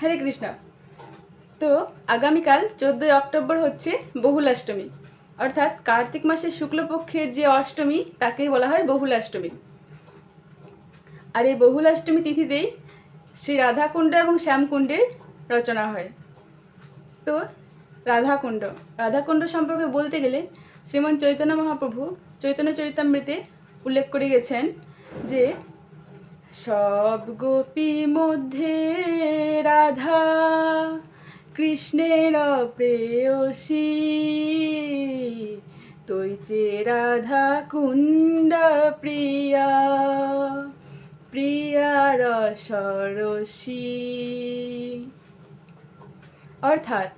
হরে কৃষ্ণ। তো আগামীকাল চোদ্দোই অক্টোবর হচ্ছে বহুলাষ্টমী। অর্থাৎ কার্তিক মাসের শুক্লপক্ষের যে অষ্টমী, তাকেই বলা হয় বহুলাষ্টমী। আর এই বহুলাষ্টমী তিথিতেই শ্রী রাধাকুণ্ড এবং শ্যামকুণ্ডের রচনা হয়। তো রাধাকুণ্ড রাধাকুণ্ড সম্পর্কে বলতে গেলে শ্রীমন চৈতন্য মহাপ্রভু চৈতন্য চরিতামৃতে উল্লেখ করে গেছেন যে সব গোপী মধ্যে রাধা, কৃষ্ণের প্রেয়সী। তৈচে রাধা কুণ্ড প্রিয়া, প্রিয়ার সরসী। অর্থাৎ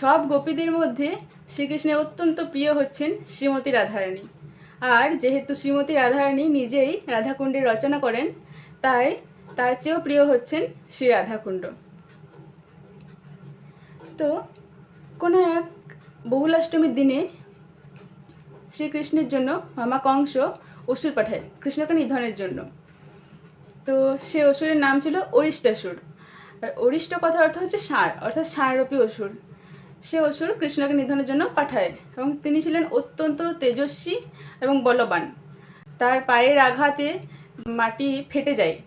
সব গোপীদের মধ্যে শ্রীকৃষ্ণের অত্যন্ত প্রিয় হচ্ছেন শ্রীমতী রাধারানী। আর যেহেতু শ্রীমতী রাধারানী নিজেই রাধাকুণ্ডের রচনা করেন তাই তার চেয়েও প্রিয় হচ্ছেন শ্রী রাধাকুণ্ড। তো কোনো এক বহুলাষ্টমীর দিনে শ্রীকৃষ্ণের জন্য মামা কংস অসুর পাঠায়, কৃষ্ণকে নিধনের জন্য। তো সে অসুরের নাম ছিল অরিষ্টাসুর। আর অরিষ্ট কথার অর্থ হচ্ছে ষাঁড়, অর্থাৎ ষাঁড়রূপী অসুর। সে অসুর কৃষ্ণকে নিধনের জন্য পাঠায় এবং তিনি ছিলেন অত্যন্ত তেজস্বী এবং বলবান। তার পায়ের আঘাতে মাটি ফেটে যায়।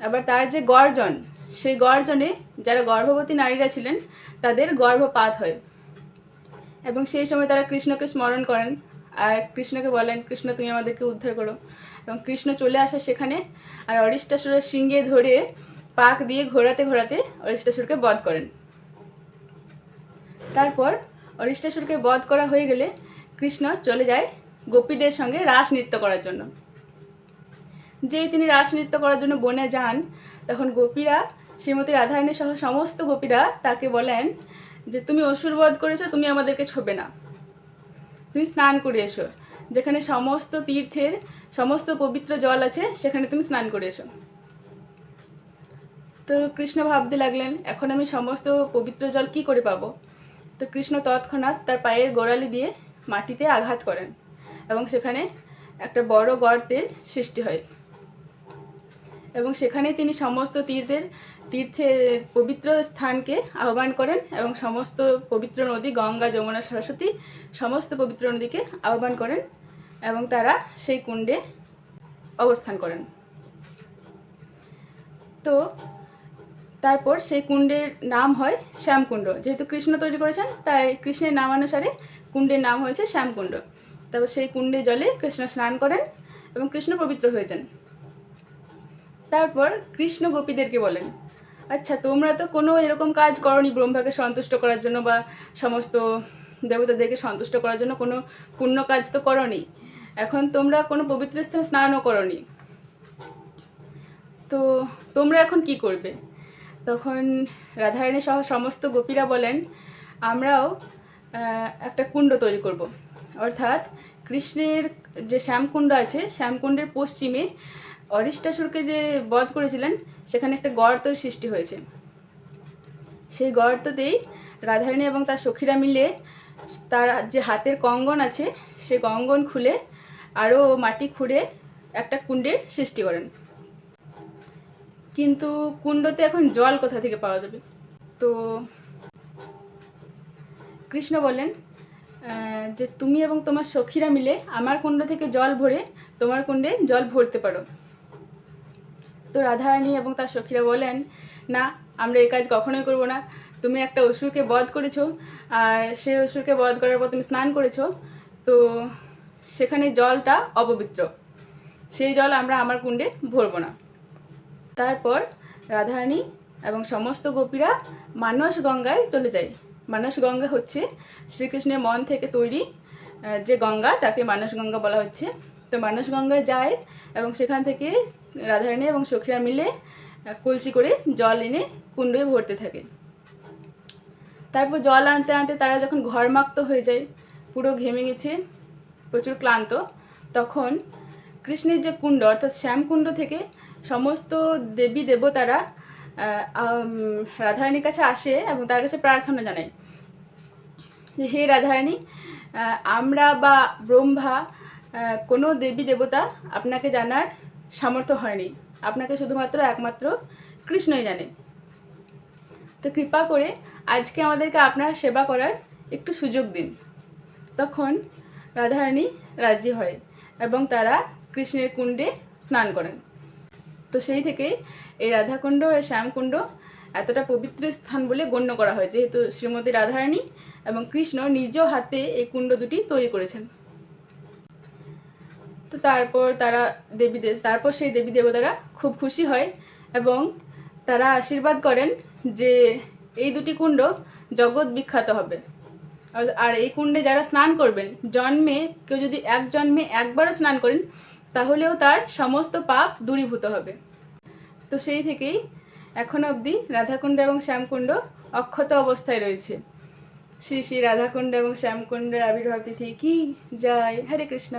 আবার তার যে গর্জন, সেই গর্জনে যারা গর্ভবতী নারীরা ছিলেন, তাদের গর্ভপাত হয়। এবং সেই সময় তারা কৃষ্ণকে স্মরণ করেন। আর কৃষ্ণকে বলেন, কৃষ্ণ, তুমি আমাদেরকে উদ্ধার করো। এবং কৃষ্ণ চলে আসে সেখানে, আর অরিষ্টাসুরের সিংহে ধরে পাক দিয়ে ঘোরাতে ঘোরাতে অরিষ্টাসুরকে বধ করেন। তারপর অরিষ্টাসুরকে বধ করা হয়ে গেলে কৃষ্ণ চলে যায় গোপীদের সঙ্গে রাস নৃত্য করার জন্য। যেই তিনি রাস নৃত্য করার জন্য বনে যান, তখন গোপীরা, শ্রীমতী রাধারানী সহ সমস্ত গোপীরা তাকে বলেন যে, তুমি অসুর বধ করেছ, তুমি আমাদেরকে ছোবে না। তুমি স্নান করে এসো। যেখানে সমস্ত তীর্থের সমস্ত পবিত্র জল আছে, সেখানে তুমি স্নান করে এসো। তো কৃষ্ণ ভাবতে লাগলেন, এখন আমি সমস্ত পবিত্র জল কি করে পাবো? তো কৃষ্ণ তৎক্ষণাৎ তার পায়ের গোড়ালি দিয়ে মাটিতে আঘাত করেন এবং সেখানে একটা বড় গর্তের সৃষ্টি হয়। এবং সেখানে তিনি সমস্ত তীর্থের তীর্থে পবিত্র স্থানকে আহ্বান করেন এবং সমস্ত পবিত্র নদী, গঙ্গা, যমুনা, সরস্বতী, সমস্ত পবিত্র নদীকে আহ্বান করেন এবং তারা সেই কুণ্ডে অবস্থান করেন। তো তারপর সেই কুণ্ডের নাম হয় শ্যামকুণ্ড। যেহেতু কৃষ্ণ তৈরি করেছেন, তাই কৃষ্ণের নামানুসারে কুণ্ডের নাম হয়েছে শ্যামকুণ্ড। তারপর সেই কুণ্ডে জলে কৃষ্ণ স্নান করেন এবং কৃষ্ণ পবিত্র হয়ে যান। তারপর কৃষ্ণ গোপীদেরকে বলেন আচ্ছা তোমরা তো কোনো এরকম কাজ করনি ব্রহ্মাকে সন্তুষ্ট করার জন্য বা সমস্ত দেবতাদেরকে সন্তুষ্ট করার জন্য, কোনো পুণ্য কাজ তো করনি। এখন তোমরা কোনো পবিত্র স্থানে স্নানও করনি। তো তোমরা এখন কি করবে? তখন রাধারানী সহ সমস্ত গোপীরা বলেন, আমরাও একটা কুণ্ড তৈরি করব। অর্থাৎ কৃষ্ণের যে শ্যামকুণ্ড আছে, শ্যামকুণ্ডের পশ্চিমে অরিষ্টাসুরকে যে বধ করেছিলেন, সেখানে একটা গর্তের সৃষ্টি হয়েছে। সেই গর্ততেই রাধারানী এবং তার সখীরা মিলে তার যে হাতের কঙ্গন আছে, সে কঙ্গন খুলে আরও মাটি খুঁড়ে একটা কুণ্ডের সৃষ্টি করেন। কিন্তু কুণ্ডতে এখন জল কোথা থেকে পাওয়া যাবে? তো কৃষ্ণ বলেন যে তুমি এবং তোমার সখীরা মিলে আমার কুণ্ড থেকে জল ভরে তোমার কুণ্ডে জল ভরতে পারো। তো রাধারানী এবং তার সখীরা বলেন, না, আমরা এই কাজ কখনোই করব না। তুমি একটা অসুরকে বধ করেছ, আর সেই অসুরকে বধ করার পর তুমি স্নান করেছ। তো সেখানে জলটা অপবিত্র। সেই জল আমরা আমার কুণ্ডে ভরবো না। তারপর রাধারানী এবং সমস্ত গোপীরা মানস গঙ্গায় চলে যায়। মানস গঙ্গা হচ্ছে শ্রীকৃষ্ণের মন থেকে তৈরি যে গঙ্গা, তাকে মানস গঙ্গা বলা হচ্ছে। তো মানস গঙ্গায় যায় এবং সেখান থেকে রাধারানী এবং সখীরা মিলে কলসি করে জল এনে কুণ্ডে ভরতে থাকে। তারপর জল আনতে আনতে তারা যখন ঘরমাক্ত হয়ে যায়, পুরো ঘেমে গেছে, প্রচুর ক্লান্ত, তখন কৃষ্ণের যে কুণ্ড, অর্থাৎ শ্যামকুণ্ড থেকে সমস্ত দেবী দেবতারা রাধারানীর কাছে আসে এবং তার কাছে প্রার্থনা জানায় যে, হে রাধারানী আমরা বা ব্রহ্মা কোনো দেবী দেবতা আপনাকে জানার সামর্থ্য হয়নি। আপনাকে শুধুমাত্র একমাত্র কৃষ্ণই জানে। তো কৃপা করে আজকে আমাদেরকে আপনার সেবা করার একটু সুযোগ দিন। তখন রাধারানী রাজি হয় এবং তারা কৃষ্ণের কুণ্ডে স্নান করেন। তো সেই থেকে এই রাধাকুণ্ড ও শ্যামকুণ্ড এতটা পবিত্র স্থান বলে গণ্য করা হয়। যেহেতু শ্রীমতী রাধারানী এবং কৃষ্ণ নিজ হাতে এই কুণ্ড দুটি তৈরি করেছেন। তো তারপর তারা দেবী তারপর সেই দেবী দেবতারা খুব খুশি হয় এবং তারা আশীর্বাদ করেন যে এই দুটি কুণ্ড জগৎ বিখ্যাত হবে। আর এই কুণ্ডে যারা স্নান করবেন, জন্মে কেউ যদি এক জন্মে একবারও স্নান করেন, তাহলেও তার সমস্ত পাপ দূরীভূত হবে। তো সেই থেকেই এখন অবধি রাধাকুণ্ড এবং শ্যামকুণ্ড অক্ষত অবস্থায় রয়েছে। শ্রী শ্রী রাধাকুণ্ড এবং শ্যামকুণ্ডের আবির্ভাব তিথি কি? যায় হরে কৃষ্ণ।